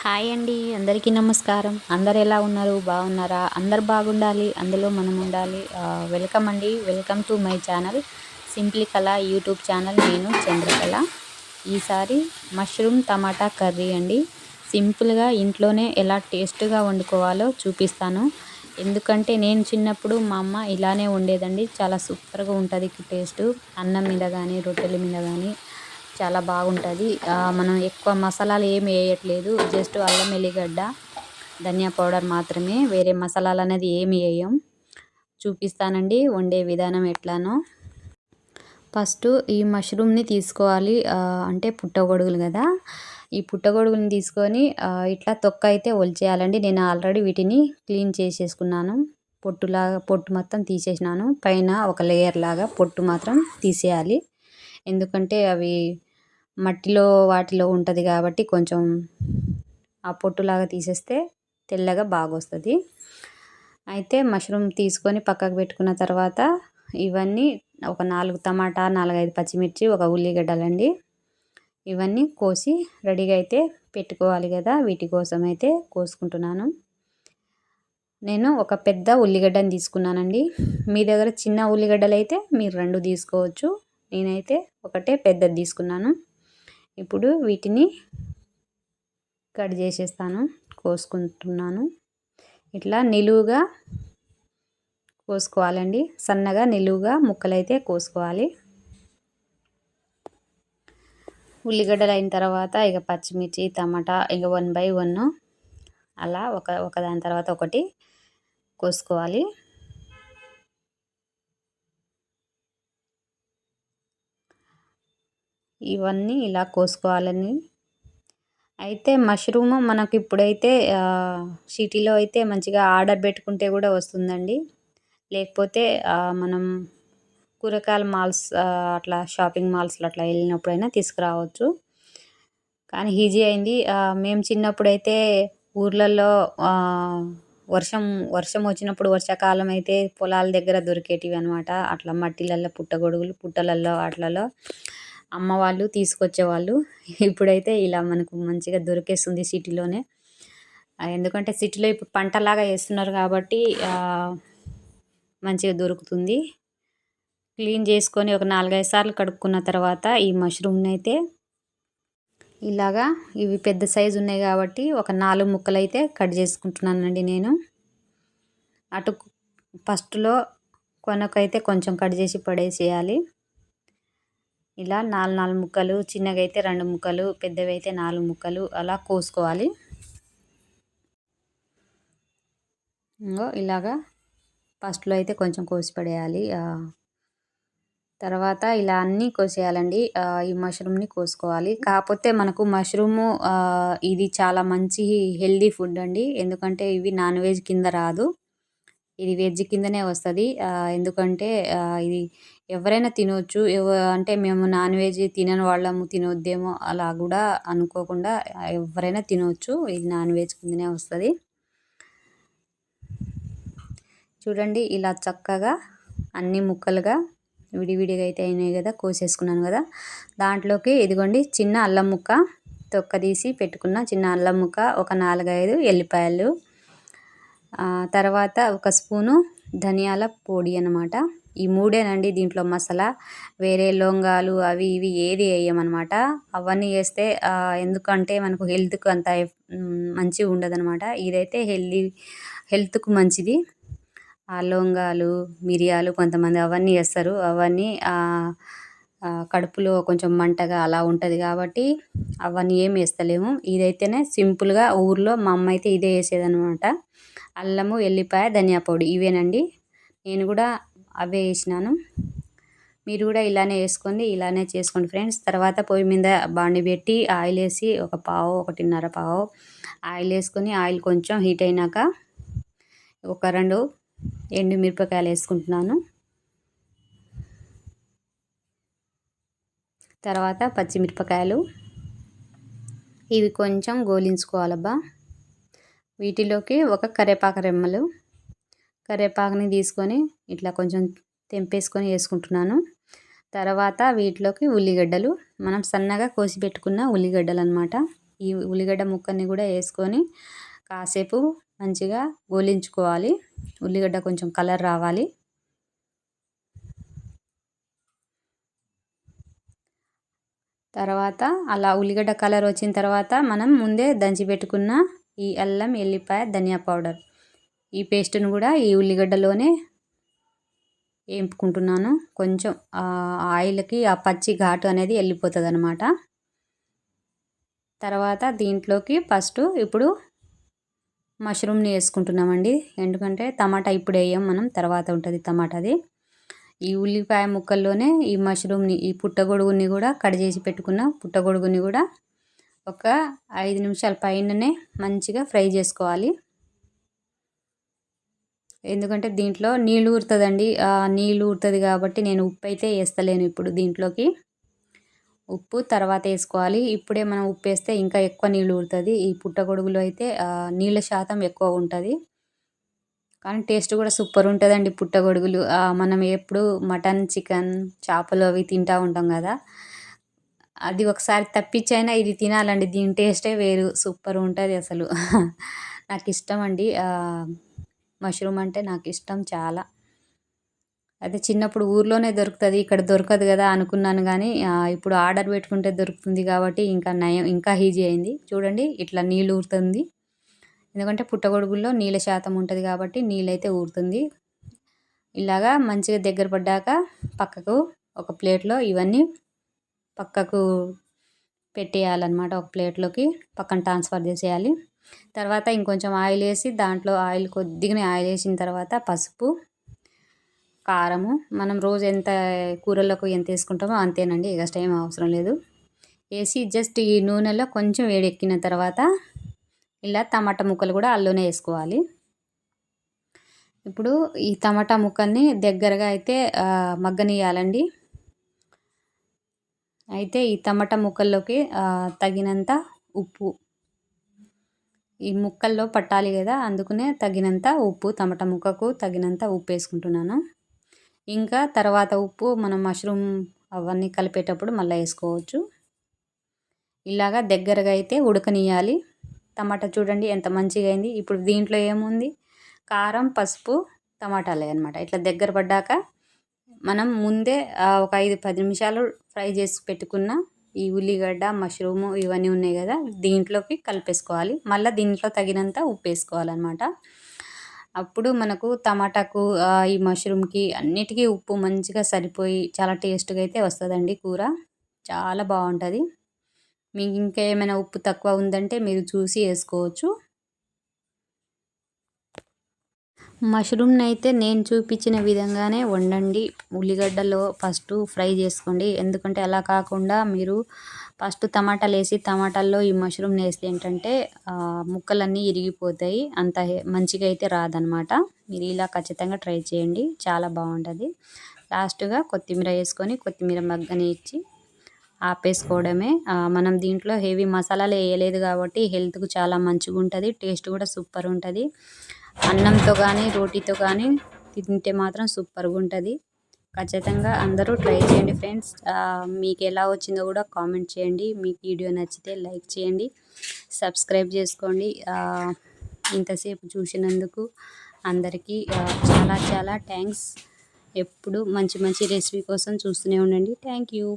Hi అండి అందరికీ నమస్కారం. అందరు ఎలా ఉన్నారు? బాగున్నారా? అందరు బాగుండాలి అందులో మనం ఉండాలి. వెల్కమ్ అండి. Welcome to my channel Simply Kala YouTube channel. నేను చంద్రకళ. ఈసారి మష్రూమ్ టమాటా కర్రీ అండి. సింపుల్గా ఇంట్లోనే ఎలా టేస్ట్గా వండుకోవాలో చూపిస్తాను. ఎందుకంటే నేను చిన్నప్పుడు మా అమ్మ ఇలానే ఉండేదండి చాలా సూపర్గా ఉంటుంది టేస్ట్. అన్నం మీద కానీ రొట్టెల మీద కానీ చాలా బాగుంటుంది. మనం ఎక్కువ మసాలాలు ఏమి వేయట్లేదు. జస్ట్ అల్లం ఎల్లిగడ్డ ధనియా పౌడర్ మాత్రమే. వేరే మసాలాలు అనేది ఏమి వేయం. చూపిస్తానండి వండే విధానం ఎట్లానో. ఫస్ట్ ఈ మష్రూమ్ని తీసుకోవాలి. అంటే పుట్టగొడుగులు కదా. ఈ పుట్టగొడుగుని తీసుకొని ఇట్లా తొక్క అయితే ఒలిచేయాలండి. నేను ఆల్రెడీ వీటిని క్లీన్ చేసేసుకున్నాను. పొట్టులాగా పొట్టు మొత్తం తీసేసినాను. పైన ఒక లేయర్ లాగా పొట్టు మాత్రం తీసేయాలి. ఎందుకంటే అవి మట్టిలో వాటిలో ఉంటుంది కాబట్టి కొంచెం ఆ పొట్టులాగా తీసేస్తే తెల్లగా బాగా వస్తుంది అయితే మష్రూమ్ తీసుకొని పక్కకు పెట్టుకున్న తర్వాత ఇవన్నీ ఒక నాలుగు టమాటా నాలుగైదు పచ్చిమిర్చి ఒక ఉల్లిగడ్డలండి. ఇవన్నీ కోసి రెడీగా అయితే పెట్టుకోవాలి కదా వీటి కోసం అయితే కోసుకుంటున్నాను. నేను ఒక పెద్ద ఉల్లిగడ్డని తీసుకున్నానండి. మీ దగ్గర చిన్న ఉల్లిగడ్డలు అయితే మీరు రెండు తీసుకోవచ్చు. నేనైతే ఒకటే పెద్దది తీసుకున్నాను. ఇప్పుడు వీటిని కట్ చేసేస్తాను కోసుకుంటున్నాను. ఇట్లా నిలువుగా కోసుకోవాలండి. సన్నగా నిలువుగా ముక్కలైతే కోసుకోవాలి. ఉల్లిగడ్డలు అయిన తర్వాత ఇక పచ్చిమిర్చి టమాటా ఇక వన్ బై వన్ అలా ఒక ఒకదాని తర్వాత ఒకటి కోసుకోవాలి. ఇవన్నీ ఇలా కోసుకోవాలని. అయితే మష్రూమ్ మనకి ఇప్పుడైతే సిటీలో అయితే మంచిగా ఆర్డర్ పెట్టుకుంటే కూడా వస్తుందండి. లేకపోతే మనం కూరగాయల మాల్స్ అట్లా షాపింగ్ మాల్స్లో అట్లా వెళ్ళినప్పుడైనా తీసుకురావచ్చు. కానీ ఈజీ అయింది. మేము చిన్నప్పుడైతే ఊర్లలో వర్షం వర్షం వచ్చినప్పుడు వర్షాకాలం అయితే పొలాల దగ్గర దొరికేటివి అనమాట అట్లా మట్టిలలో పుట్టగొడుగులు పుట్టలలో వాటిలలో. అమ్మ వాళ్ళు తీసుకొచ్చేవాళ్ళు. ఇప్పుడైతే ఇలా మనకు మంచిగా దొరికేస్తుంది సిటీలోనే. ఎందుకంటే సిటీలో ఇప్పుడు పంటలాగా వేస్తున్నారు కాబట్టి మంచిగా దొరుకుతుంది. క్లీన్ చేసుకొని ఒక నాలుగైదు సార్లు కడుక్కున్న తర్వాత ఈ మష్రూమ్ని అయితే ఇలాగా ఇవి పెద్ద సైజు ఉన్నాయి కాబట్టి ఒక నాలుగు ముక్కలు అయితే కట్ చేసుకుంటున్నానండి నేను. అటు ఫస్ట్లో కొనకైతే కొంచెం కట్ చేసి పడేసేయాలి. ఇలా నాలుగు నాలుగు ముక్కలు చిన్నగా అయితే రెండు ముక్కలు పెద్దవి అయితే నాలుగు ముక్కలు అలా కోసుకోవాలి. ఇంకో ఇలాగా ఫస్ట్లో అయితే కొంచెం కోసి పడేయాలి. తర్వాత ఇలా అన్నీ కోసేయాలండి. ఈ మష్రూమ్ని కోసుకోవాలి. కాకపోతే మనకు మష్రూము ఇది చాలా మంచి హెల్దీ ఫుడ్ అండి. ఎందుకంటే ఇవి నాన్ వెజ్ కింద రాదు. ఇది వెజ్ కిందనే వస్తుంది. ఎందుకంటే ఇది ఎవరైనా తినవచ్చు ఎవ అంటే మేము నాన్ వెజ్ తినని వాళ్ళము తినొద్దేమో అలా కూడా అనుకోకుండా ఎవరైనా తినవచ్చు ఇది నాన్ వెజ్ కిందనే వస్తుంది. చూడండి ఇలా చక్కగా అన్ని ముక్కలుగా విడివిడిగా అయితే అయినాయి కదా కోసేసుకున్నాను కదా. దాంట్లోకి ఇదిగోండి చిన్న అల్లం ముక్క తొక్క తీసి పెట్టుకున్న చిన్న అల్లం ముక్క ఒక నాలుగైదు ఎల్లిపాయలు తర్వాత ఒక స్పూను ధనియాల పొడి అనమాట ఈ మూడేనండి దీంట్లో మసాలా. వేరే లొంగాలు అవి ఇవి ఏది వేయమన్నమాట. అవన్నీ వేస్తే ఎందుకంటే మనకు హెల్త్కి అంత మంచిగా ఉండదనమాట ఇదైతే హెల్దీ హెల్త్కు మంచిది. ఆ లొంగాలు మిరియాలు కొంతమంది అవన్నీ వేస్తారు. అవన్నీ కడుపులో కొంచెం మంటగా అలా ఉంటుంది కాబట్టి అవన్నీ ఏం వేస్తలేము. ఇదైతేనే సింపుల్గా ఊర్లో మా అమ్మ అయితే ఇదే వేసేదనమాట అల్లము ఎల్లిపాయ ధనియా పొడి ఇవేనండి. నేను కూడా అవే వేసినాను. మీరు కూడా ఇలానే వేసుకోండి ఇలానే చేసుకోండి ఫ్రెండ్స్. తర్వాత పొయ్యి మీద బాండి పెట్టి ఆయిల్ వేసి ఒక పావు ఒకటిన్నర పావు ఆయిల్ వేసుకొని ఆయిల్ కొంచెం హీట్ అయినాక ఒక రెండు ఎండు మిరపకాయలు వేసుకుంటున్నాను. తర్వాత పచ్చిమిరపకాయలు. ఇవి కొంచెం గోలించుకోవాలబ్బా. వీటిలోకి ఒక కరివేపాకు రెమ్మలు కరేపాకుని తీసుకొని ఇట్లా కొంచెం తెంపేసుకొని వేసుకుంటున్నాను. తర్వాత వీటిలోకి ఉల్లిగడ్డలు మనం సన్నగా కోసి పెట్టుకున్న ఉల్లిగడ్డలు అనమాట ఈ ఉల్లిగడ్డ ముక్కని కూడా వేసుకొని కాసేపు మంచిగా గోలించుకోవాలి. ఉల్లిగడ్డ కొంచెం కలర్ రావాలి. తర్వాత అలా ఉల్లిగడ్డ కలర్ వచ్చిన తర్వాత మనం ముందే దంచి పెట్టుకున్న ఈ అల్లం ఎల్లిపాయ ధనియా పౌడర్. ఈ పేస్ట్ను కూడా ఈ ఉల్లిగడ్డలోనే వేపుకుంటున్నాను. కొంచెం ఆయిల్కి ఆ పచ్చి ఘాటు అనేది వెళ్ళిపోతుంది అనమాట తర్వాత దీంట్లోకి ఫస్ట్ ఇప్పుడు మష్రూమ్ని వేసుకుంటున్నామండి. ఎందుకంటే టమాటా ఇప్పుడు వేయం మనం తర్వాత ఉంటుంది టమాటాది. ఈ ఉల్లిపాయ ముక్కల్లోనే ఈ మష్రూమ్ని ఈ పుట్టగొడుగుని కూడా కట్ చేసి పెట్టుకున్న పుట్టగొడుగుని కూడా ఒక ఐదు నిమిషాల పైననే మంచిగా ఫ్రై చేసుకోవాలి. ఎందుకంటే దీంట్లో నీళ్ళు ఊరుతుందండి. నీళ్ళు ఊరుతుంది కాబట్టి నేను ఉప్పు అయితే వేస్తలేను ఇప్పుడు దీంట్లోకి. ఉప్పు తర్వాత వేసుకోవాలి. ఇప్పుడే మనం ఉప్పు వేస్తే ఇంకా ఎక్కువ నీళ్ళు ఊరుతుంది. ఈ పుట్టగొడుగులో అయితే నీళ్ళ శాతం ఎక్కువ ఉంటుంది. కానీ టేస్ట్ కూడా సూపర్ ఉంటుందండి పుట్టగొడుగులు మనం ఎప్పుడు మటన్ చికెన్ చేపలు అవి తింటూ ఉంటాం కదా. అది ఒకసారి తప్పించైనా ఇది తినాలండి. దీని టేస్టే వేరు. సూపర్ ఉంటుంది అసలు. నాకు ఇష్టం అండి. మష్రూమ్ అంటే నాకు ఇష్టం చాలా. అయితే చిన్నప్పుడు ఊర్లోనే దొరుకుతుంది ఇక్కడ దొరకదు కదా అనుకున్నాను కానీ ఇప్పుడు ఆర్డర్ పెట్టుకుంటే దొరుకుతుంది కాబట్టి ఇంకా నయం ఇంకా ఈజీ అయింది. చూడండి ఇట్లా నీళ్ళు ఊరుతుంది. ఎందుకంటే పుట్టగొడుగుల్లో నీళ్ళ శాతం ఉంటుంది కాబట్టి నీళ్ళైతే ఊరుతుంది. ఇలాగా మంచిగా దగ్గర పడ్డాక పక్కకు ఒక ప్లేట్లో ఇవన్నీ పక్కకు పెట్టేయాలన్నమాట ఒక ప్లేట్లోకి. పక్కన ట్రాన్స్ఫర్ చేసేయాలి. తర్వాత ఇంకొంచెం ఆయిల్ వేసి దాంట్లో ఆయిల్ కొద్దిగా ఆయిల్ వేసిన తర్వాత పసుపు కారము. మనం రోజు ఎంత కూరలకు ఎంత వేసుకుంటామో అంతేనండి. ఎక్స్ట్రా ఏం అవసరం లేదు. వేసి జస్ట్ ఈ నూనెలో కొంచెం వేడెక్కిన తర్వాత ఇలా టమాటా ముక్కలు కూడా అల్లోనే వేసుకోవాలి. ఇప్పుడు ఈ టమాటా ముక్కల్ని దగ్గరగా అయితే మగ్గనియాలండి అయితే ఈ టమాటా ముక్కల్లోకి తగినంత ఉప్పు. ఈ ముక్కల్లో పట్టాలి కదా అందుకనే తగినంత ఉప్పు టమాటా ముక్కకు తగినంత ఉప్పు వేసుకుంటున్నాను. ఇంకా తర్వాత ఉప్పు మనం మష్రూమ్ అవన్నీ కలిపేటప్పుడు మళ్ళీ వేసుకోవచ్చు. ఇలాగా దగ్గరగా అయితే ఉడకనియాలి టమాటా చూడండి ఎంత మంచిగా అయింది. ఇప్పుడు దీంట్లో ఏముంది? కారం పసుపు టమాటాలే అనమాట ఇట్లా దగ్గర పడ్డాక మనం ముందే ఒక ఐదు పది నిమిషాలు ఫ్రై చేసి పెట్టుకున్న ఈ ఉల్లిగడ్డ మష్రూము ఇవన్నీ ఉన్నాయి కదా దీంట్లోకి కలిపేసుకోవాలి. మళ్ళీ దీంట్లో తగినంత ఉప్పు వేసుకోవాలన్నమాట. అప్పుడు మనకు టమాటాకు ఈ మష్రూమ్కి అన్నిటికీ ఉప్పు మంచిగా సరిపోయి చాలా టేస్ట్గా అయితే వస్తుందండి కూర. చాలా బాగుంటుంది. మీకు ఇంకా ఏమైనా ఉప్పు తక్కువ ఉందంటే మీరు చూసి వేసుకోవచ్చు. మష్రూమ్ని అయితే నేను చూపించిన విధంగానే వండండి. ఉల్లిగడ్డలో ఫస్ట్ ఫ్రై చేసుకోండి. ఎందుకంటే అలా కాకుండా మీరు ఫస్ట్ టమాటాలు వేసి టమాటాల్లో ఈ మష్రూమ్ని వేస్తే ఏంటంటే ముక్కలన్నీ ఇరిగిపోతాయి. అంత మంచిగా అయితే రాదనమాట. మీరు ఇలా ఖచ్చితంగా ట్రై చేయండి. చాలా బాగుంటుంది. లాస్ట్గా కొత్తిమీర వేసుకొని కొత్తిమీర మగ్గని ఇచ్చి ఆపేసుకోవడమే. మనం దీంట్లో హెవీ మసాలాలు వేయలేదు కాబట్టి హెల్త్కు చాలా మంచిగా ఉంటుంది టేస్ట్ కూడా సూపర్ ఉంటుంది అన్నంతో కానీ రోటీతో కానీ తింటే మాత్రం సూపర్గా ఉంటుంది. ఖచ్చితంగా అందరూ ట్రై చేయండి ఫ్రెండ్స్. మీకు ఎలా వచ్చిందో కూడా కామెంట్ చేయండి. మీకు వీడియో నచ్చితే లైక్ చేయండి. సబ్స్క్రైబ్ చేసుకోండి. ఇంతసేపు చూసినందుకు అందరికీ చాలా చాలా థ్యాంక్స్. ఎప్పుడు మంచి మంచి రెసిపీ కోసం చూస్తూనే ఉండండి. Thank you.